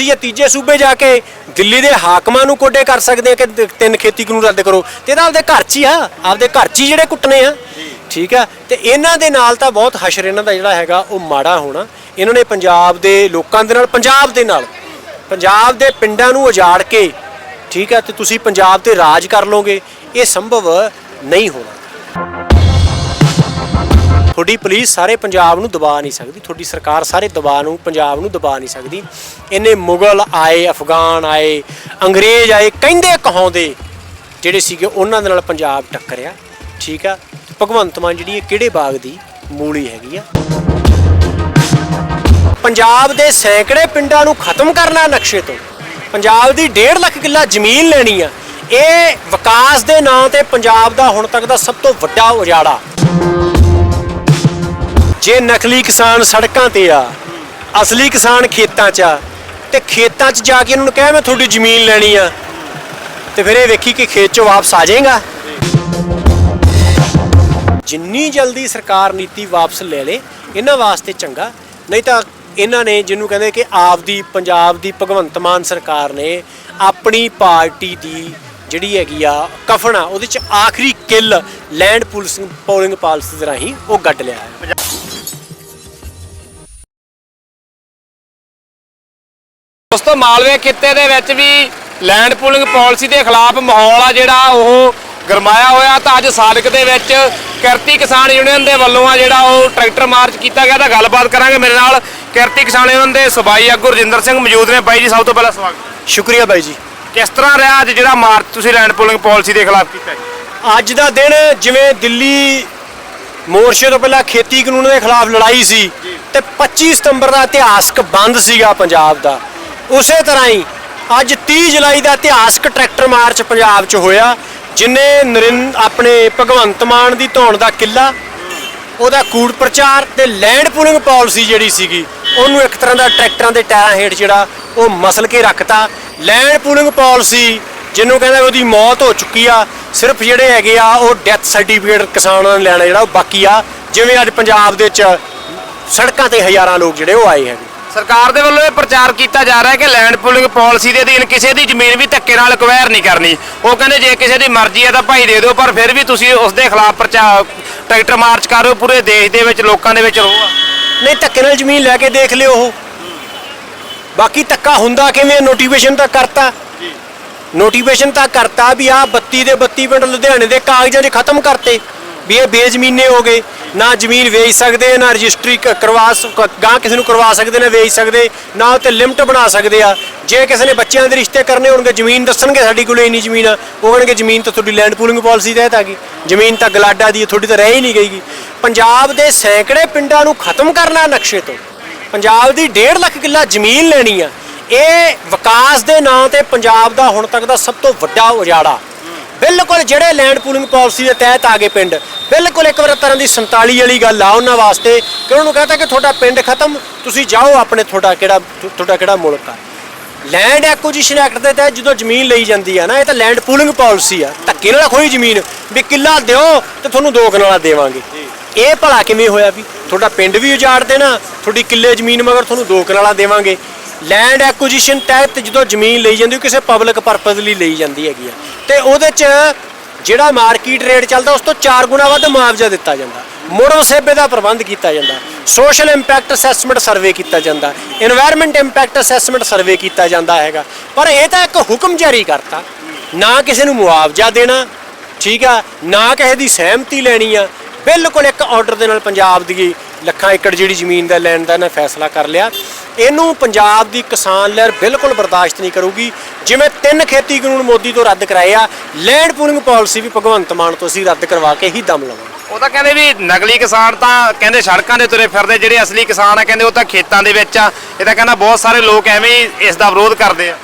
ਤੁਸੀਂ ਇਹ ਤੀਜੇ ਸੂਬੇ ਜਾ ਕੇ ਦਿੱਲੀ ਦੇ ਹਾਕਮਾਂ ਨੂੰ ਕੋਡੇ ਕਰ ਸਕਦੇ ਆ ਕਿ ਤਿੰਨ ਖੇਤੀ ਕਾਨੂੰਨ ਰੱਦ ਕਰੋ? ਤੇ ਇਹਦਾ ਆਪਦੇ ਘਰ 'ਚ ਹੀ ਆ। ਆਪਦੇ ਘਰ 'ਚ ਹੀ ਜਿਹੜੇ ਕੁੱਟਨੇ ਆ। ਠੀਕ ਆ? ਤੇ ਇਹਨਾਂ ਦੇ ਨਾਲ ਤਾਂ ਬਹੁਤ ਹਸ਼ਰ ਇਹਨਾਂ ਦਾ ਜਿਹੜਾ ਹੈਗਾ ਉਹ ਮਾੜਾ ਹੋਣਾ। ਇਹਨਾਂ ਨੇ ਪੰਜਾਬ ਦੇ ਲੋਕਾਂ ਦੇ ਨਾਲ ਪੰਜਾਬ ਦੇ ਨਾਲ ਪੰਜਾਬ ਦੇ ਪਿੰਡਾਂ ਨੂੰ ਉਜਾੜ ਕੇ ਠੀਕ ਆ ਤੇ ਤੁਸੀਂ ਪੰਜਾਬ ਤੇ ਰਾਜ ਕਰ ਲੋਗੇ ਇਹ ਸੰਭਵ ਨਹੀਂ ਹੋਣਾ। ਤੁਹਾਡੀ ਪੁਲਿਸ ਸਾਰੇ ਪੰਜਾਬ ਨੂੰ ਦਬਾ ਨਹੀਂ ਸਕਦੀ, ਤੁਹਾਡੀ ਸਰਕਾਰ ਸਾਰੇ ਦਬਾ ਨੂੰ, ਪੰਜਾਬ ਨੂੰ ਦਬਾ ਨਹੀਂ ਸਕਦੀ। ਇਹਨੇ ਮੁਗਲ ਆਏ, ਅਫਗਾਨ ਆਏ, ਅੰਗਰੇਜ਼ ਆਏ, ਕਹਿੰਦੇ ਕਹਾਉਂਦੇ, ਜਿਹੜੇ ਸੀਗੇ ਉਹਨਾਂ ਦੇ ਨਾਲ ਪੰਜਾਬ ਟੱਕਰਿਆ। ਠੀਕ ਆ? ਭਗਵੰਤ ਮਾਨ ਜਿਹੜੀ ਇਹ ਕਿਹੜੇ ਬਾਗ ਦੀ ਮੂਲੀ ਹੈਗੀ ਆ? ਪੰਜਾਬ ਦੇ ਸੈਂਕੜੇ ਪਿੰਡਾਂ ਨੂੰ ਖਤਮ ਕਰਨਾ ਨਕਸ਼ੇ ਤੋਂ। ਪੰਜਾਬ ਦੀ 1.5 ਲੱਖ ਕਿੱਲਾ ਜ਼ਮੀਨ ਲੈਣੀ ਆ। ਇਹ ਵਿਕਾਸ ਦੇ ਨਾਂ ਤੇ ਪੰਜਾਬ ਦਾ ਹੁਣ ਤੱਕ ਦਾ ਸਭ ਤੋਂ ਵੱਡਾ ਉਜਾੜਾ। ਜੇ ਨਕਲੀ ਕਿਸਾਨ ਸੜਕਾਂ ਤੇ ਆ, ਅਸਲੀ ਕਿਸਾਨ ਖੇਤਾਂ 'ਚ ਆ, ਤੇ ਖੇਤਾਂ 'ਚ ਜਾ ਕੇ ਇਹਨਾਂ ਨੂੰ ਕਹਿ ਮੈਂ ਤੁਹਾਡੀ ਜ਼ਮੀਨ ਲੈਣੀ ਆ, ਤੇ ਫਿਰ ਇਹ ਵੇਖੀ ਕਿ ਖੇਤ 'ਚੋਂ ਵਾਪਸ ਆ ਜਾਏਗਾ। ਜਿੰਨੀ ਜਲਦੀ ਸਰਕਾਰ ਨੀਤੀ ਵਾਪਸ ਲੈ ਲੇ, ਇਹਨਾਂ ਵਾਸਤੇ ਚੰਗਾ। ਨਹੀਂ ਤਾਂ ਇਹਨਾਂ ਨੇ ਜਿਹਨੂੰ ਕਹਿੰਦੇ ਕਿ ਆਪਦੀ, ਪੰਜਾਬ ਦੀ ਭਗਵੰਤ ਮਾਨ ਸਰਕਾਰ ਨੇ ਆਪਣੀ ਪਾਰਟੀ ਦੀ ਜਿਹੜੀ ਹੈਗੀ ਆ, ਕਫਨ ਆ, ਉਹਦੇ ਚ ਆਖਰੀ ਕਿੱਲ ਲੈਂਡ ਪੁਲਿਸਿੰਗ ਪੋਲਿੰਗ ਪਾਲਿਸੀ ਦੇ ਰਾਹੀਂ ਉਹ ਗੱਡ ਲਿਆ। ਹੈ ਦੋਸਤੋ ਮਾਲਵੇ ਖਿੱਤੇ ਦੇ ਵਿੱਚ ਵੀ ਲੈਂਡ ਪੂਲਿੰਗ ਪਾਲਿਸੀ ਦੇ ਖਿਲਾਫ ਮਾਹੌਲ ਆ ਜਿਹੜਾ ਉਹ ਗਰਮਾਇਆ ਹੋਇਆ ਤਾਂ ਅੱਜ ਸਾਲਕ ਦੇ ਵਿੱਚ ਕਿਰਤੀ ਕਿਸਾਨ ਯੂਨੀਅਨ ਦੇ ਵੱਲੋਂ ਆ ਜਿਹੜਾ ਉਹ ਟਰੈਕਟਰ ਮਾਰਚ ਕੀਤਾ ਗਿਆ ਤਾਂ ਗੱਲਬਾਤ ਕਰਾਂਗੇ ਮੇਰੇ ਨਾਲ ਕਿਰਤੀ ਕਿਸਾਨ ਯੂਨੀਅਨ ਦੇ ਸਬਾਈ ਆਗੂ ਰਜਿੰਦਰ ਸਿੰਘ ਮੌਜੂਦ ਨੇ ਬਾਈ ਜੀ ਸਭ ਤੋਂ ਪਹਿਲਾਂ ਸਵਾਗਤ। ਸ਼ੁਕਰੀਆ ਬਾਈ ਜੀ। ਕਿਸ ਤਰ੍ਹਾਂ ਰਿਹਾ ਅੱਜ ਜਿਹੜਾ ਮਾਰਚ ਤੁਸੀਂ ਲੈਂਡ ਪੂਲਿੰਗ ਪਾਲਿਸੀ ਦੇ ਖਿਲਾਫ ਕੀਤਾ ਜੀ? ਅੱਜ ਦਾ ਦਿਨ ਜਿਵੇਂ ਦਿੱਲੀ ਮੋਰਚੇ ਤੋਂ ਪਹਿਲਾਂ ਖੇਤੀ ਕਾਨੂੰਨ ਦੇ ਖਿਲਾਫ ਲੜਾਈ ਸੀ ਤੇ 25 ਸਤੰਬਰ ਦਾ ਇਤਿਹਾਸਕ ਬੰਦ ਸੀਗਾ ਪੰਜਾਬ ਦਾ। ਉਸੇ ਤਰ੍ਹਾਂ ਹੀ ਅੱਜ 30 ਜੁਲਾਈ ਦਾ ਇਤਿਹਾਸਕ ਟਰੈਕਟਰ ਮਾਰਚ ਪੰਜਾਬ 'ਚ ਹੋਇਆ, ਜਿਨੇ ਨਰਿੰ, ਆਪਣੇ ਭਗਵੰਤ ਮਾਨ ਦੀ ਧੌਣ ਦਾ ਕਿੱਲਾ, ਉਹਦਾ ਕੂੜ ਪ੍ਰਚਾਰ ਤੇ ਲੈਂਡ ਪੂਲਿੰਗ ਪਾਲਿਸੀ ਜਿਹੜੀ ਸੀਗੀ, ਉਹਨੂੰ ਇੱਕ ਤਰ੍ਹਾਂ ਦਾ ਟਰੈਕਟਰਾਂ ਦੇ ਟਾਇਰਾਂ ਹੇਠ ਜਿਹੜਾ ਉਹ ਮਸਲ ਕੇ ਰੱਖਤਾ। ਲੈਂਡ ਪੂਲਿੰਗ ਪਾਲਿਸੀ, ਜਿਹਨੂੰ ਕਹਿੰਦਾ ਉਹਦੀ ਮੌਤ ਹੋ ਚੁੱਕੀ ਆ, ਸਿਰਫ ਜਿਹੜੇ ਹੈਗੇ ਆ, ਉਹ ਡੈਥ ਸਰਟੀਫਿਕੇਟ ਕਿਸਾਨਾਂ ਨੇ ਲੈਣਾ ਜਿਹੜਾ ਉਹ ਬਾਕੀ ਆ, ਜਿਵੇਂ ਅੱਜ ਪੰਜਾਬ ਦੇ ਵਿੱਚ ਸੜਕਾਂ ਤੇ ਹਜ਼ਾਰਾਂ ਲੋਕ ਜਿਹੜੇ ਉਹ ਆਏ ਹੈਗੇ। ਸਰਕਾਰ ਦੇ ਵੱਲੋਂ ਇਹ ਪ੍ਰਚਾਰ ਕੀਤਾ ਜਾ ਰਿਹਾ ਹੈ ਕਿ ਲੈਂਡ ਪੂਲਿੰਗ ਪਾਲਿਸੀ ਦੇ ਅਧੀਨ ਕਿਸੇ ਦੀ ਜ਼ਮੀਨ ਵੀ ਧੱਕੇ ਨਾਲ ਅਕਵਾਇਰ ਨਹੀਂ ਕਰਨੀ। ਉਹ ਕਹਿੰਦੇ ਜੇ ਕਿਸੇ ਦੀ ਮਰਜ਼ੀ ਹੈ ਤਾਂ ਭਾਈ ਦੇ ਦਿਓ ਪਰ ਫਿਰ ਵੀ ਤੁਸੀਂ ਉਸ ਦੇ ਖਿਲਾਫ ਪ੍ਰਚਾਰ ਟਰੈਕਟਰ ਮਾਰਚ ਕਰ ਰਹੇ ਹੋ ਪੂਰੇ ਦੇਸ਼ ਦੇ ਵਿੱਚ ਲੋਕਾਂ ਦੇ ਵਿੱਚ ਰੋਹ। ਆ ਨਹੀਂ ਧੱਕੇ ਨਾਲ ਜ਼ਮੀਨ ਲੈ ਕੇ ਦੇਖ ਲਿਓ ਉਹ। ਬਾਕੀ ਧੱਕਾ ਹੁੰਦਾ ਕਿਵੇਂ? ਨੋਟੀਫਿਕੇਸ਼ਨ ਤਾਂ ਕਰਤਾ। ਨੋਟੀਫਿਕੇਸ਼ਨ ਤਾਂ ਕਰਤਾ ਵੀ ਆ 32 ਦੇ 32 ਪਿੰਡ ਲੁਧਿਆਣੇ ਦੇ ਕਾਗਜ਼ਾਂ 'ਚ ਖਤਮ ਕਰਤੇ। ਵੀ ਇਹ ਬੇਜ਼ਮੀਨੇ ਹੋ ਗਏ, ਨਾ ਜ਼ਮੀਨ ਵੇਚ ਸਕਦੇ, ਨਾ ਰਜਿਸਟਰੀ ਕ- ਕਰਵਾ ਸ- ਗਾਂ ਕਿਸੇ ਨੂੰ ਕਰਵਾ ਸਕਦੇ, ਨਾ ਵੇਚ ਸਕਦੇ, ਨਾ ਉੱਤੇ ਲਿਮਟ ਬਣਾ ਸਕਦੇ ਆ। ਜੇ ਕਿਸੇ ਨੇ ਬੱਚਿਆਂ ਦੇ ਰਿਸ਼ਤੇ ਕਰਨੇ ਹੋਣਗੇ, ਜ਼ਮੀਨ ਦੱਸਣਗੇ ਸਾਡੀ ਕੋਲ ਇੰਨੀ ਜ਼ਮੀਨ ਆ, ਉਹ ਕਹਿਣਗੇ ਜ਼ਮੀਨ ਤਾਂ ਤੁਹਾਡੀ ਲੈਂਡ ਪੂਲਿੰਗ ਪਾਲਿਸੀ ਤਹਿਤ ਆ ਗਈ, ਜ਼ਮੀਨ ਤਾਂ ਗਲਾਡਾ ਦੀ ਤੁਹਾਡੀ ਤਾਂ ਰਹਿ ਹੀ ਨਹੀਂ ਗਈਗੀ। ਪੰਜਾਬ ਦੇ ਸੈਂਕੜੇ ਪਿੰਡਾਂ ਨੂੰ ਖਤਮ ਕਰਨਾ ਨਕਸ਼ੇ ਤੋਂ। ਪੰਜਾਬ ਦੀ 1.5 ਲੱਖ ਕਿੱਲਾ ਜ਼ਮੀਨ ਲੈਣੀ ਆ। ਇਹ ਵਿਕਾਸ ਦੇ ਨਾਂ ਤੇ ਪੰਜਾਬ ਦਾ ਹੁਣ ਤੱਕ ਦਾ ਸਭ ਤੋਂ ਵੱਡਾ ਉਜਾੜਾ। ਬਿਲਕੁਲ ਜਿਹੜੇ ਲੈਂਡ ਪੂਲਿੰਗ ਪਾਲਿਸੀ ਦੇ ਤਹਿਤ ਆ ਗਏ ਪਿੰਡ ਬਿਲਕੁਲ ਇੱਕ ਵਾਰ ਤਰ੍ਹਾਂ ਦੀ 47 ਵਾਲੀ ਗੱਲ ਆ ਉਹਨਾਂ ਵਾਸਤੇ ਕਿ ਉਹਨਾਂ ਨੂੰ ਕਹਤਾ ਕਿ ਤੁਹਾਡਾ ਪਿੰਡ ਖਤਮ ਤੁਸੀਂ ਜਾਓ ਆਪਣੇ ਤੁਹਾਡਾ ਕਿਹੜਾ ਤੁਹਾਡਾ ਕਿਹੜਾ ਮੁਲਕ ਆ। ਲੈਂਡ ਐਕੁਜੀਸ਼ਨ ਐਕਟ ਦੇ ਤਹਿਤ ਜਦੋਂ ਜ਼ਮੀਨ ਲਈ ਜਾਂਦੀ ਆ ਨਾ ਇਹ ਤਾਂ ਲੈਂਡ ਪੂਲਿੰਗ ਪਾਲਿਸੀ ਆ। ਧੱਕੇ ਨਾਲ ਕੋਈ ਜ਼ਮੀਨ ਵੀ ਕਿੱਲਾ ਦਿਓ ਤੇ ਤੁਹਾਨੂੰ ਦੋ ਕਨਾਲਾ ਦੇਵਾਂਗੇ। ਇਹ ਭਲਾ ਕਿਵੇਂ ਹੋਇਆ ਵੀ ਤੁਹਾਡਾ ਪਿੰਡ ਵੀ ਉਜਾੜ ਦੇਣਾ ਤੁਹਾਡੀ ਕਿੱਲੇ ਜ਼ਮੀਨ ਮਗਰ ਤੁਹਾਨੂੰ ਦੋ ਕਨਾਲਾ ਦੇਵਾਂਗੇ। ਲੈਂਡ ਐਕੁਜੀਸ਼ਨ ਤਹਿਤ ਜਦੋਂ ਜ਼ਮੀਨ ਲਈ ਜਾਂਦੀ ਉਹ ਕਿਸੇ ਪਬਲਿਕ ਪਰਪਸ ਲਈ ਲਈ ਜਾਂਦੀ ਹੈਗੀ ਆ। ਤੇ ਉਹਦੇ 'ਚ ਜਿਹੜਾ ਮਾਰਕੀਟ ਰੇਟ ਚੱਲਦਾ, ਉਸ ਤੋਂ ਚਾਰ ਗੁਣਾ ਵੱਧ ਮੁਆਵਜ਼ਾ ਦਿੱਤਾ ਜਾਂਦਾ। ਮੁੜ ਸੇਬੇ ਦਾ ਪ੍ਰਬੰਧ ਕੀਤਾ ਜਾਂਦਾ। ਸੋਸ਼ਲ ਇੰਪੈਕਟ ਅਸੈਸਮੈਂਟ ਸਰਵੇ ਕੀਤਾ ਜਾਂਦਾ। এনवायरमेंट ਇੰਪੈਕਟ ਅਸੈਸਮੈਂਟ ਸਰਵੇ ਕੀਤਾ ਜਾਂਦਾ ਹੈਗਾ। ਪਰ ਇਹ ਤਾਂ ਇੱਕ ਹੁਕਮ ਜਾਰੀ ਕਰਤਾ। ਨਾ ਕਿਸੇ ਨੂੰ ਮੁਆਵਜ਼ਾ ਦੇਣਾ, ਠੀਕ ਆ, ਨਾ ਕਿਸੇ ਦੀ ਸਹਿਮਤੀ ਲੈਣੀ ਆ। ਬਿਲਕੁਲ ਇੱਕ ਆਰਡਰ ਦੇ ਨਾਲ ਪੰਜਾਬ ਦੀ ਲੱਖਾਂ ਏਕੜ ਜਿਹੜੀ ਜ਼ਮੀਨ ਦਾ ਲੈਣ ਦਾ ਇਹਨਾਂ ਫੈਸਲਾ ਕਰ ਲਿਆ। ਇਹਨੂੰ ਪੰਜਾਬ ਦੀ ਕਿਸਾਨ ਲਹਿਰ ਬਿਲਕੁਲ ਬਰਦਾਸ਼ਤ ਨਹੀਂ ਕਰੂਗੀ। ਜਿਵੇਂ ਤਿੰਨ ਖੇਤੀ ਕਾਨੂੰਨ ਮੋਦੀ ਤੋਂ ਰੱਦ ਕਰਾਏ ਆ ਲੈਂਡ ਪੂਲਿੰਗ ਪਾਲਿਸੀ ਵੀ ਭਗਵੰਤ ਮਾਨ ਤੋਂ ਅਸੀਂ ਰੱਦ ਕਰਵਾ ਕੇ ਹੀ ਦਮ ਲਵਾਂਗੇ। ਉਹ ਤਾਂ ਕਹਿੰਦੇ ਵੀ ਨਕਲੀ ਕਿਸਾਨ ਤਾਂ ਕਹਿੰਦੇ ਸੜਕਾਂ ਦੇ ਤੁਰੇ ਫਿਰਦੇ ਜਿਹੜੇ ਅਸਲੀ ਕਿਸਾਨ ਆ ਕਹਿੰਦੇ ਉਹ ਤਾਂ ਖੇਤਾਂ ਦੇ ਵਿੱਚ ਆ। ਇਹ ਤਾਂ ਕਹਿੰਦਾ ਬਹੁਤ ਸਾਰੇ ਲੋਕ ਐਵੇਂ ਹੀ ਇਸ ਦਾ ਵਿਰੋਧ ਕਰਦੇ ਆ।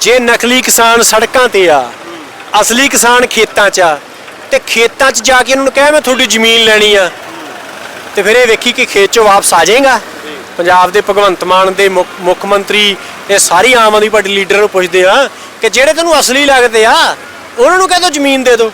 ਜੇ ਨਕਲੀ ਕਿਸਾਨ ਸੜਕਾਂ ਤੇ ਆ ਅਸਲੀ ਕਿਸਾਨ ਖੇਤਾਂ 'ਚ ਆ ਤੇ ਖੇਤਾਂ 'ਚ ਜਾ ਕੇ ਉਹਨਾਂ ਨੂੰ ਕਿਹਾ, ਮੈਂ ਤੁਹਾਡੀ ਜ਼ਮੀਨ ਲੈਣੀ ਆ। ਤੇ ਫਿਰ ਇਹ ਵੇਖੀ ਕਿ ਖੇਤ 'ਚੋਂ ਵਾਪਸ ਆ ਜਾਏਗਾ। ਪੰਜਾਬ ਦੇ ਭਗਵੰਤ ਮਾਨ ਦੇ ਮੁੱਖ ਮੁੱਖ ਮੰਤਰੀ ਇਹ ਸਾਰੀ ਆਮ ਆਦਮੀ ਪਾਰਟੀ ਲੀਡਰ ਨੂੰ ਪੁੱਛਦੇ ਆ ਕਿ ਜਿਹੜੇ ਤੈਨੂੰ ਅਸਲੀ ਲੱਗਦੇ ਆ, ਉਹਨਾਂ ਨੂੰ ਕਹਿ ਦੋ ਜ਼ਮੀਨ ਦੇ ਦਿਓ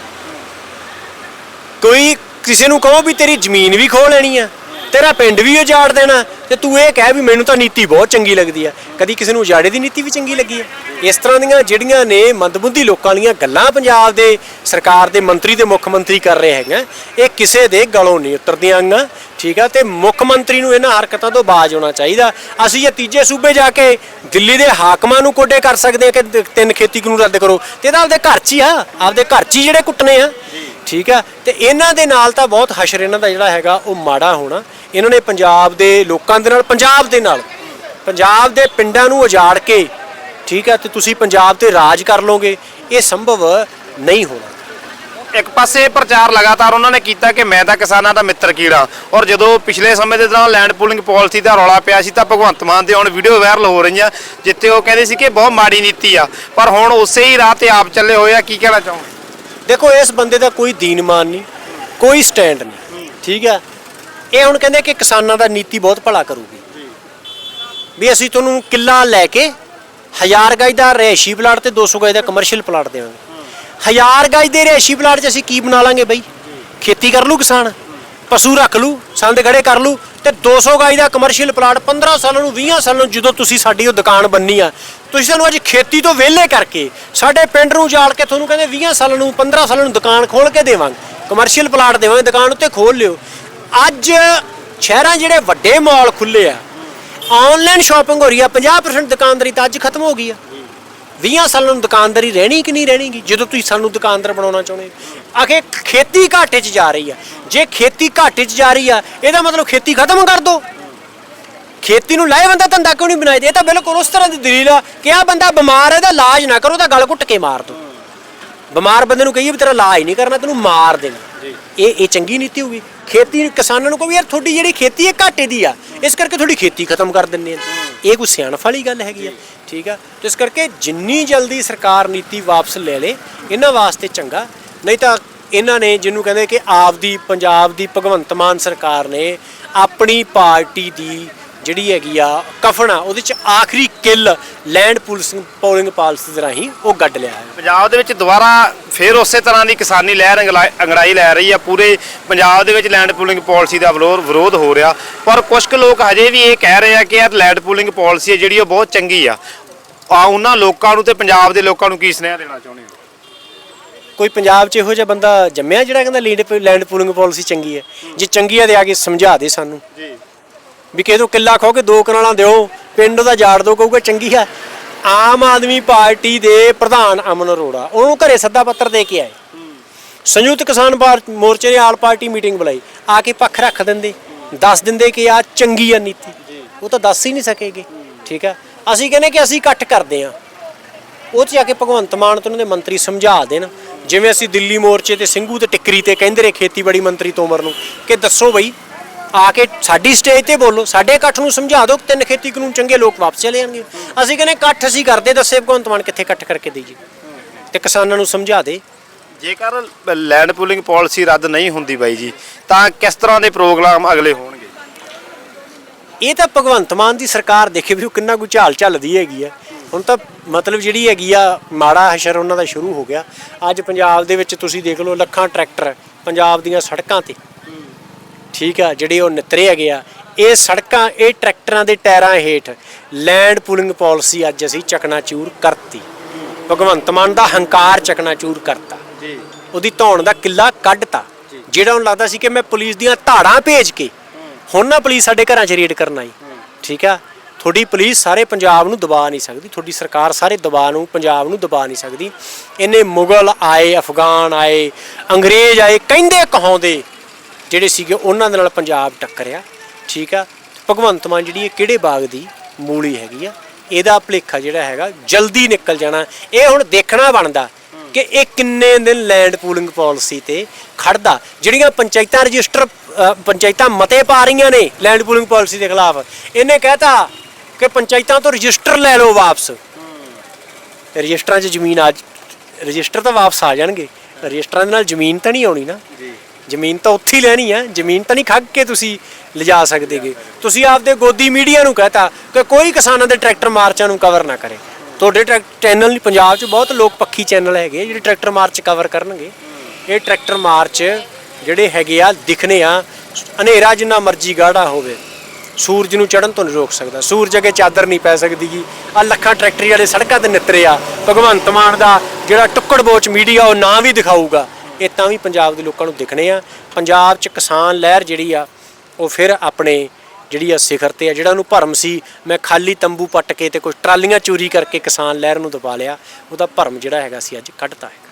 ਕੋਈ ਕਿਸੇ ਨੂੰ ਕਹੋ ਵੀ ਤੇਰੀ ਜ਼ਮੀਨ ਵੀ ਖੋਹ ਲੈਣੀ ਆ। ਤੇਰਾ ਪਿੰਡ ਵੀ ਉਜਾੜ ਦੇਣਾ ਤੇ ਤੂੰ ਇਹ ਕਹਿ ਵੀ ਮੈਨੂੰ ਤਾਂ ਨੀਤੀ ਬਹੁਤ ਚੰਗੀ ਲੱਗਦੀ ਆ। ਕਦੀ ਕਿਸੇ ਨੂੰ ਉਜਾੜੇ ਦੀ ਨੀਤੀ ਵੀ ਚੰਗੀ ਲੱਗੀ ਆ? ਇਸ ਤਰ੍ਹਾਂ ਦੀਆਂ ਜਿਹੜੀਆਂ ਨੇ ਮੰਦਬੁੱਧੀ ਲੋਕਾਂ ਦੀਆਂ ਗੱਲਾਂ ਪੰਜਾਬ ਦੇ ਸਰਕਾਰ ਦੇ ਮੰਤਰੀ ਤੇ ਮੁੱਖ ਮੰਤਰੀ ਕਰ ਰਹੇ ਹੈਗੇ ਇਹ ਕਿਸੇ ਦੇ ਗਲੋਂ ਨਹੀਂ ਉਤਰਦੀਆਂ ਆਂ ਠੀਕ ਆ, ਤੇ ਮੁੱਖ ਮੰਤਰੀ ਨੂੰ ਇਹਨਾਂ ਹਰਕਤਾਂ ਤੋਂ ਬਾਜ਼ ਹੋਣਾ ਚਾਹੀਦਾ। ਅਸੀਂ ਇਹ ਤੀਜੇ ਸੂਬੇ ਜਾ ਕੇ ਦਿੱਲੀ ਦੇ ਹਾਕਮਾਂ ਨੂੰ ਕੋਡੇ ਕਰ ਸਕਦੇ ਆ ਕਿ ਤਿੰਨ ਖੇਤੀ ਕਾਨੂੰਨ ਰੱਦ ਕਰੋ। ਤੇ ਇਹਦਾ ਆਪਦੇ ਘਰ 'ਚ ਹੀ ਆ, ਆਪਦੇ ਘਰ 'ਚ ਹੀ ਜਿਹੜੇ ਕੁੱਟਨੇ ਆ। ਠੀਕ ਆ ਤੇ ਇਹਨਾਂ ਦੇ ਨਾਲ ਤਾਂ ਬਹੁਤ ਹਸ਼ਰ ਇਹਨਾਂ ਦਾ ਜਿਹੜਾ ਹੈਗਾ, ਉਹ ਮਾੜਾ ਹੋਣਾ। ਇਹਨਾਂ ਨੇ ਪੰਜਾਬ ਦੇ ਲੋਕਾਂ ਦੇ ਨਾਲ, ਪੰਜਾਬ ਦੇ ਨਾਲ, ਪੰਜਾਬ ਦੇ ਪਿੰਡਾਂ ਨੂੰ ਉਜਾੜ ਕੇ, ਠੀਕ ਆ ਤੇ ਤੁਸੀਂ ਪੰਜਾਬ ਤੇ ਰਾਜ ਕਰ ਲੋਗੇ, ਇਹ ਸੰਭਵ ਨਹੀਂ ਹੋਣਾ। ਇੱਕ ਪਾਸੇ ਪ੍ਰਚਾਰ ਲਗਾਤਾਰ ਉਹਨਾਂ ਨੇ ਕੀਤਾ ਕਿ ਮੈਂ ਤਾਂ ਕਿਸਾਨਾਂ ਦਾ ਮਿੱਤਰ ਕੀੜਾ, ਔਰ ਜਦੋਂ ਪਿਛਲੇ ਸਮੇਂ ਦੇ ਦੌਰਾਨ ਲੈਂਡ ਪੂਲਿੰਗ ਪਾਲਿਸੀ ਦਾ ਰੌਲਾ ਪਿਆ ਸੀ, ਤਾਂ ਭਗਵੰਤ ਮਾਨ ਦੇ ਹੁਣ ਵੀਡੀਓ ਵਾਇਰਲ ਹੋ ਰਹੀਆਂ, ਜਿੱਥੇ ਉਹ ਕਹਿੰਦੇ ਸੀ ਕਿ ਬਹੁਤ ਮਾੜੀ ਨੀਤੀ ਆ। ਪਰ ਹੁਣ ਉਸੇ ਹੀ ਰਾਹ ਤੇ ਆਪ ਚੱਲੇ ਹੋਏ ਆ, ਕੀ ਕਹਿਣਾ ਚਾਹੋਗੇ? ਦੇਖੋ, ਇਸ ਬੰਦੇ ਦਾ ਕੋਈ ਦੀਨਮਾਨ ਨਹੀਂ, ਕੋਈ ਸਟੈਂਡ ਨਹੀਂ, ਠੀਕ ਆ ਇਹ ਹੁਣ ਕਹਿੰਦੇ ਕਿ ਕਿਸਾਨਾਂ ਦਾ ਨੀਤੀ ਬਹੁਤ ਭਲਾ ਕਰੂਗੀ। ਵੀ ਅਸੀਂ ਤੁਹਾਨੂੰ ਕਿੱਲਾ ਲੈ ਕੇ 1000 ਗਜ ਦਾ ਰੈਸ਼ੀ ਪਲਾਟ ਤੇ 200 ਗਜ ਦਾ ਕਮਰਸ਼ੀਅਲ ਪਲਾਟ ਦੇਵਾਂਗੇ। 1000 ਗਜ ਦੇ ਰੈਸ਼ੀ ਪਲਾਟ 'ਚ ਅਸੀਂ ਕੀ ਬਣਾ ਲਾਂਗੇ ਬਈ? ਖੇਤੀ ਕਰ ਲੂ ਕਿਸਾਨ, ਪਸ਼ੂ ਰੱਖ ਲੂ ਸੰਦ ਖੜੇ ਕਰ ਲੂ ਤੇ 200 ਗਾਈ ਦਾ ਕਮਰਸ਼ੀਅਲ ਪਲਾਟ 15 ਸਾਲਾਂ ਨੂੰ 20 ਸਾਲਾਂ ਨੂੰ ਜਦੋਂ ਤੁਸੀਂ ਸਾਡੀ ਉਹ ਦੁਕਾਨ ਬੰਨੀ ਆ, ਤੁਸੀਂ ਸਾਨੂੰ ਅੱਜ ਖੇਤੀ ਤੋਂ ਵਿਹਲੇ ਕਰਕੇ ਸਾਡੇ ਪਿੰਡ ਨੂੰ ਜਾਲ ਕੇ ਤੁਹਾਨੂੰ ਕਹਿੰਦੇ 20 ਸਾਲਾਂ ਨੂੰ 15 ਸਾਲਾਂ ਨੂੰ ਦੁਕਾਨ ਖੋਲ ਕੇ ਦੇਵਾਂਗੇ ਕਮਰਸ਼ੀਅਲ ਪਲਾਟ ਦੇਵਾਂਗੇ, ਦੁਕਾਨ ਉੱਤੇ ਖੋਲ ਲਿਓ। ਅੱਜ ਸ਼ਹਿਰਾਂ ਜਿਹੜੇ ਵੱਡੇ ਮਾਲ ਖੁੱਲੇ ਆ ਆਨਲਾਈਨ ਸ਼ਾਪਿੰਗ ਹੋ ਰਹੀ ਆ 50% ਦੁਕਾਨਦਾਰੀ ਤਾਂ ਅੱਜ ਖਤਮ ਹੋ ਗਈ ਆ। 20 ਸਾਲਾਂ ਨੂੰ ਦੁਕਾਨਦਾਰੀ ਰਹਿਣੀ ਕਿ ਨਹੀਂ ਰਹਿਣੀਗੀ? ਜਦੋਂ ਤੁਸੀਂ ਸਾਨੂੰ ਦੁਕਾਨਦਾਰ ਬਣਾਉਣਾ ਚਾਹੁੰਦੇ ਆਖੇ ਖੇਤੀ ਘਾਟੇ 'ਚ ਜਾ ਰਹੀ ਆ। ਜੇ ਖੇਤੀ ਘਾਟੇ 'ਚ ਜਾ ਰਹੀ ਆ ਇਹਦਾ ਮਤਲਬ ਖੇਤੀ ਖਤਮ ਕਰ ਦੋ। ਖੇਤੀ ਨੂੰ ਲਾਏ ਬੰਦਾ ਧੰਦਾ ਕਿਉਂ ਨਹੀਂ ਬਣਾਇਆ? ਇਹ ਤਾਂ ਬਿਲਕੁਲ ਉਸ ਤਰ੍ਹਾਂ ਦੀ ਦਲੀਲ ਆ ਕਿ ਆ ਬੰਦਾ ਬਿਮਾਰ ਹੈ ਇਹਦਾ ਇਲਾਜ ਨਾ ਕਰੋ ਤਾਂ ਗਲ ਘੁੱਟ ਕੇ ਮਾਰ ਦੋ। ਬਿਮਾਰ ਬੰਦੇ ਨੂੰ ਕਹੀਏ ਵੀ ਤੇਰਾ ਇਲਾਜ ਨਹੀਂ ਕਰਨਾ ਤੈਨੂੰ ਮਾਰ ਦੇਣਾ। ਇਹ ਇਹ ਚੰਗੀ ਨੀਤੀ ਹੋਊਗੀ। ਖੇਤੀ ਕਿਸਾਨਾਂ ਨੂੰ ਕਹੋ ਵੀ ਯਾਰ ਤੁਹਾਡੀ ਜਿਹੜੀ ਖੇਤੀ ਹੈ ਘਾਟੇ ਦੀ ਆ, ਇਸ ਕਰਕੇ ਤੁਹਾਡੀ ਖੇਤੀ ਖਤਮ ਕਰ ਦਿੰਦੇ ਆ। ਇਹ ਕੋਈ ਸਿਆਣਫ ਵਾਲੀ ਗੱਲ ਹੈਗੀ ਆ, ਠੀਕ ਆ? ਤੇ ਇਸ ਕਰਕੇ ਜਿੰਨੀ ਜਲਦੀ ਸਰਕਾਰ ਨੀਤੀ ਵਾਪਸ ਲੈ ਲੇ, ਇਹਨਾਂ ਵਾਸਤੇ ਚੰਗਾ। ਨਹੀਂ ਤਾਂ ਇਹਨਾਂ ਨੇ ਜਿਹਨੂੰ ਕਹਿੰਦੇ ਕਿ ਆਪਦੀ, ਪੰਜਾਬ ਦੀ ਭਗਵੰਤ ਮਾਨ ਸਰਕਾਰ ਨੇ ਆਪਣੀ ਪਾਰਟੀ ਦੀ ਜਿਹੜੀ ਹੈਗੀ ਆ ਕਫਨ ਆ ਉਹਦੇ ਚ ਆਖਰੀ ਕਿੱਲ ਲੈਂਡ ਪੁਲਿਸ ਪੋਲਿੰਗ ਪਾਲਿਸੀ ਦੇ ਰਾਹੀਂ ਉਹ ਗੱਡ ਲਿਆ ਹੈ। ਪੰਜਾਬ ਦੇ ਵਿੱਚ ਦੁਬਾਰਾ ਫੇਰ ਉਸੇ ਤਰ੍ਹਾਂ ਦੀ ਕਿਸਾਨੀ ਲਹਿਰ ਅੰਗੜਾਈ ਲੈ ਰਹੀ ਆ। ਪੂਰੇ ਪੰਜਾਬ ਦੇ ਵਿੱਚ ਲੈਂਡ ਪੂਲਿੰਗ ਪਾਲਿਸੀ ਦਾ ਵਿਰੋਧ ਵਿਰੋਧ ਹੋ ਰਿਹਾ। ਪਰ ਕੁਝ ਕੁ ਲੋਕ ਹਜੇ ਵੀ ਇਹ ਕਹਿ ਰਹੇ ਆ ਕਿ ਇਹ ਲੈਂਡ ਪੂਲਿੰਗ ਪਾਲਿਸੀ ਹੈ ਜਿਹੜੀ ਉਹ ਬਹੁਤ ਚੰਗੀ ਆ। ਆ ਉਹਨਾਂ ਲੋਕਾਂ ਨੂੰ ਤੇ ਪੰਜਾਬ ਦੇ ਲੋਕਾਂ ਨੂੰ ਕੀ ਸੁਨੇਹਾ ਦੇਣਾ ਚਾਹੁੰਦੇ ਹੋ? ਕੋਈ ਪੰਜਾਬ 'ਚ ਇਹੋ ਜਿਹਾ ਬੰਦਾ ਜੰਮਿਆ ਜਿਹੜਾ ਕਹਿੰਦਾ ਲੀਡ ਲੈਂਡ ਪੂਲਿੰਗ ਪਾਲਿਸੀ ਚੰਗੀ ਹੈ? ਜੇ ਚੰਗੀ ਹੈ ਤੇ ਆ ਕੇ ਸਮਝਾ ਦੇ ਸਾਨੂੰ। ਜੀ। ਵੀ ਕਿਸੇ ਤੋਂ ਕਿੱਲਾ ਖੋ ਕੇ ਦੋ ਕਨਾਲਾਂ ਦਿਓ, ਪਿੰਡ ਦਾ ਜਾੜ ਦੋ, ਕਹੂਗਾ ਚੰਗੀ ਹੈ ਆਮ ਆਦਮੀ ਪਾਰਟੀ ਦੇ ਪ੍ਰਧਾਨ ਅਮਨ ਅਰੋੜਾ, ਉਹਨੂੰ ਘਰੇ ਸੱਦਾ ਪੱਤਰ ਦੇ ਕੇ ਆਏ। ਸੰਯੁਕਤ ਕਿਸਾਨ ਭਾਰ- ਮੋਰਚੇ ਨੇ ਆਲ ਪਾਰਟੀ ਮੀਟਿੰਗ ਬੁਲਾਈ, ਆ ਕੇ ਪੱਖ ਰੱਖ ਦਿੰਦੇ, ਦੱਸ ਦਿੰਦੇ ਕਿ ਆ ਚੰਗੀ ਆ ਨੀਤੀ। ਉਹ ਤਾਂ ਦੱਸ ਹੀ ਨਹੀਂ ਸਕੇਗੇ, ਠੀਕ ਹੈ ਅਸੀਂ ਕਹਿੰਦੇ ਕਿ ਅਸੀਂ ਇਕੱਠ ਕਰਦੇ ਆ ਉਹ 'ਚ ਜਾ ਕੇ ਭਗਵੰਤ ਮਾਨ ਤੇ ਉਹਨਾਂ ਦੇ ਮੰਤਰੀ ਸਮਝਾ ਦੇਣ। ਜਿਵੇਂ ਅਸੀਂ ਦਿੱਲੀ ਮੋਰਚੇ ਤੇ ਸਿੰਘੂ ਤੇ ਟਿੱਕਰੀ ਤੇ ਕਹਿੰਦੇ ਰਹੇ ਖੇਤੀਬਾੜੀ ਮੰਤਰੀ ਤੋਮਰ ਨੂੰ, ਕਿ ਦੱਸੋ ਬਈ ਆ ਕੇ ਸਾਡੀ ਸਟੇਜ ਤੇ ਬੋਲੋ ਸਾਡੇ ਇਕੱਠ ਨੂੰ ਸਮਝਾ ਦਿਓ ਕਿ ਤਿੰਨ ਖੇਤੀ ਕਾਨੂੰਨ ਚੰਗੇ ਲੋਕ ਵਾਪਸ ਚਲੇ ਜਾਣਗੇ। ਅਸੀਂ ਕਹਿੰਦੇ ਇਕੱਠ ਅਸੀਂ ਕਰਦੇ ਦੱਸੇ ਭਗਵੰਤ ਮਾਨ ਕਿੱਥੇ ਇਕੱਠ ਕਰਕੇ ਦੇਈਏ ਤੇ ਕਿਸਾਨਾਂ ਨੂੰ ਸਮਝਾ ਦੇ। ਜੇਕਰ ਲੈਂਡ ਪੂਲਿੰਗ ਪਾਲਿਸੀ ਰੱਦ ਨਹੀਂ ਹੁੰਦੀ ਬਾਈ ਜੀ ਤਾਂ ਕਿਸ ਤਰ੍ਹਾਂ ਦੇ ਪ੍ਰੋਗਰਾਮ ਅਗਲੇ ਹੋਣਗੇ? ਇਹ ਤਾਂ ਭਗਵੰਤ ਮਾਨ ਦੀ ਸਰਕਾਰ ਦੇਖੇ ਵੀ ਉਹ ਕਿੰਨਾ ਕੁ ਝਾਲ ਝੱਲਦੀ ਹੈਗੀ ਆ। ਹੁਣ ਤਾਂ ਮਤਲਬ ਜਿਹੜੀ ਹੈਗੀ ਆ ਮਾੜਾ ਹਸ਼ਰ ਉਹਨਾਂ ਦਾ ਸ਼ੁਰੂ ਹੋ ਗਿਆ। ਅੱਜ ਪੰਜਾਬ ਦੇ ਵਿੱਚ ਤੁਸੀਂ ਦੇਖ ਲਓ ਲੱਖਾਂ ਟਰੈਕਟਰ ਪੰਜਾਬ ਦੀਆਂ ਸੜਕਾਂ ਤੇ। ਠੀਕ ਆ ਜਿਹੜੇ ਉਹ ਨਿਤਰੇ ਹੈਗੇ ਆ ਇਹ ਸੜਕਾਂ ਇਹ ਟਰੈਕਟਰਾਂ ਦੇ ਟਾਇਰਾਂ ਹੇਠ ਲੈਂਡ ਪੂਲਿੰਗ ਪਾਲਿਸੀ ਅੱਜ ਅਸੀਂ ਚਕਨਾਚੂਰ ਕਰਤੀ। ਭਗਵੰਤ ਮਾਨ ਦਾ ਹੰਕਾਰ ਚਕਨਾਚੂਰ ਕਰਤਾ। ਜੀ। ਉਹਦੀ ਧੌਣ ਦਾ ਕਿੱਲਾ ਕੱਢਤਾ। ਜਿਹੜਾ ਉਹਨੂੰ ਲੱਗਦਾ ਸੀ ਕਿ ਮੈਂ ਪੁਲਿਸ ਦੀਆਂ ਧਾੜਾਂ ਭੇਜ ਕੇ ਹੁਣ ਨਾ ਪੁਲਿਸ ਸਾਡੇ ਘਰਾਂ 'ਚ ਰੇਡ ਕਰਨ ਆਈ। ਠੀਕ ਆ? ਤੁਹਾਡੀ ਪੁਲਿਸ ਸਾਰੇ ਪੰਜਾਬ ਨੂੰ ਦਬਾ ਨਹੀਂ ਸਕਦੀ। ਤੁਹਾਡੀ ਸਰਕਾਰ ਸਾਰੇ ਦਬਾ ਨੂੰ ਪੰਜਾਬ ਨੂੰ ਦਬਾ ਨਹੀਂ ਸਕਦੀ। ਇਹਨੇ ਮੁਗਲ ਆਏ ਅਫਗਾਨ ਆਏ ਅੰਗਰੇਜ਼ ਆਏ ਕਹਿੰਦੇ ਕਹਾਉਂਦੇ ਜਿਹੜੇ ਸੀਗੇ ਉਹਨਾਂ ਦੇ ਨਾਲ ਪੰਜਾਬ ਟੱਕਰਿਆ, ਠੀਕ ਆ? ਭਗਵੰਤ ਮਾਨ ਜਿਹੜੀ ਇਹ ਕਿਹੜੇ ਬਾਗ ਦੀ ਮੂਲੀ ਹੈਗੀ ਆ, ਇਹਦਾ ਭਲੇਖਾ ਜਿਹੜਾ ਹੈਗਾ, ਜਲਦੀ ਨਿਕਲ ਜਾਣਾ। ਇਹ ਹੁਣ ਦੇਖਣਾ ਬਣਦਾ ਕਿ ਇਹ ਕਿੰਨੇ ਦਿਨ ਲੈਂਡ ਪੂਲਿੰਗ ਪਾਲਿਸੀ ਤੇ ਖੜਦਾ। ਜਿਹੜੀਆਂ ਪੰਚਾਇਤਾਂ ਰਜਿਸਟਰ ਪੰਚਾਇਤਾਂ ਮਤੇ ਪਾ ਰਹੀਆਂ ਨੇ ਲੈਂਡ ਪੂਲਿੰਗ ਪਾਲਿਸੀ ਦੇ ਖਿਲਾਫ, ਇਹਨੇ ਕਹਿਤਾ ਕਿ ਪੰਚਾਇਤਾਂ ਤੋਂ ਰਜਿਸਟਰ ਲੈ ਲਓ ਵਾਪਸ। ਰਜਿਸਟਰਾਂ 'ਚ ਜ਼ਮੀਨ ਆ, ਰਜਿਸਟਰ ਤਾਂ ਵਾਪਸ ਆ ਜਾਣਗੇ। ਰਜਿਸਟਰਾਂ ਦੇ ਨਾਲ ਜ਼ਮੀਨ ਤਾਂ ਨਹੀਂ ਆਉਣੀ ਨਾ। ਜੀ। ਜ਼ਮੀਨ ਤਾਂ ਉੱਥੇ ਹੀ ਲੈਣੀ ਆ, ਜ਼ਮੀਨ ਤਾਂ ਨਹੀਂ ਖੱਗ ਕੇ ਤੁਸੀਂ ਲਿਜਾ ਸਕਦੇਗੇ। ਤੁਸੀਂ ਆਪਦੇ ਗੋਦੀ ਮੀਡੀਆ ਨੂੰ ਕਹਤਾ ਕਿ ਕੋਈ ਕਿਸਾਨਾਂ ਦੇ ਟਰੈਕਟਰ ਮਾਰਚਾਂ ਨੂੰ ਕਵਰ ਨਾ ਕਰੇ। ਤੁਹਾਡੇ ਟਰੈਕ- ਚੈਨਲ ਨਹੀਂ, ਪੰਜਾਬ 'ਚ ਬਹੁਤ ਲੋਕ ਪੱਖੀ ਚੈਨਲ ਹੈਗੇ ਜਿਹੜੇ ਟਰੈਕਟਰ ਮਾਰਚ ਕਵਰ ਕਰਨਗੇ। ਇਹ ਟਰੈਕਟਰ ਮਾਰਚ ਜਿਹੜੇ ਹੈਗੇ ਆ, ਦਿਖਣੇ ਆ, ਹਨੇਰਾ ਜਿੰਨਾ ਮਰਜ਼ੀ ਗਾੜਾ ਹੋਵੇ, ਸੂਰਜ ਨੂੰ ਚੜਨ ਤੋਂ ਨਹੀਂ ਰੋਕ ਸਕਦਾ। ਸੂਰਜ ਅੱਗੇ ਚਾਦਰ ਨਹੀਂ ਪੈ ਸਕਦੀ ਗੀ। ਆ ਲੱਖਾਂ ਟਰੈਕਟਰੀ ਵਾਲੇ ਸੜਕਾਂ ਤੇ ਨਿੱਤਰੇ ਆ। ਭਗਵੰਤ ਮਾਨ ਦਾ ਜਿਹੜਾ ਟੁੱਕੜ ਬੋਚ ਮੀਡੀਆ, ਉਹ ਨਾਂ ਵੀ ਦਿਖਾਊਗਾ। ਇਹ ਤਾਂ ਵੀ ਪੰਜਾਬ ਦੇ ਲੋਕਾਂ ਨੂੰ ਦਿਖਣੇ ਆ। ਪੰਜਾਬ 'ਚ ਕਿਸਾਨ ਲਹਿਰ ਜਿਹੜੀ ਆ, ਉਹ ਫਿਰ ਆਪਣੇ ਜਿਹੜੀ ਆ ਸਿਖਰ ਤੇ ਆ ਜਿਹੜਾ ਉਹਨੂੰ ਭਰਮ ਸੀ, ਮੈਂ ਖਾਲੀ ਤੰਬੂ ਪੱਟ ਕੇ ਤੇ ਕੁਝ ਟਰਾਲੀਆਂ ਚੋਰੀ ਕਰਕੇ ਕਿਸਾਨ ਲਹਿਰ ਨੂੰ ਦਬਾ ਲਿਆ, ਉਹਦਾ ਭਰਮ ਜਿਹੜਾ ਹੈਗਾ ਸੀ ਅੱਜ ਕੱਢਤਾ ਹੈ।